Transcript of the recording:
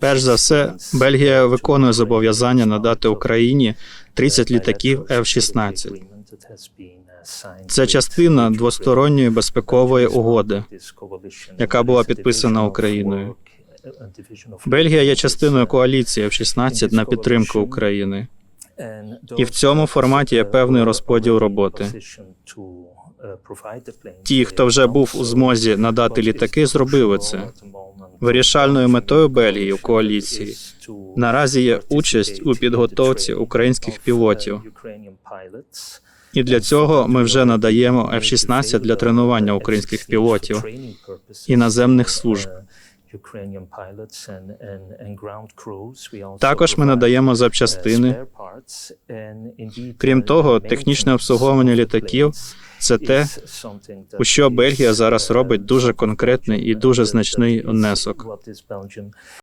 Перш за все, Бельгія виконує зобов'язання надати Україні 30 літаків F-16. Це частина двосторонньої безпекової угоди, яка була підписана Україною. Бельгія є частиною коаліції F-16 на підтримку України. І в цьому форматі є певний розподіл роботи. Ті, хто вже був у змозі надати літаки, зробили це. Вирішальною метою Бельгії у коаліції наразі є участь у підготовці українських пілотів. І для цього ми вже надаємо F-16 для тренування українських пілотів і наземних служб. Також ми надаємо запчастини. Крім того, технічне обслуговування літаків це те, у що Бельгія зараз робить дуже конкретний і дуже значний внесок.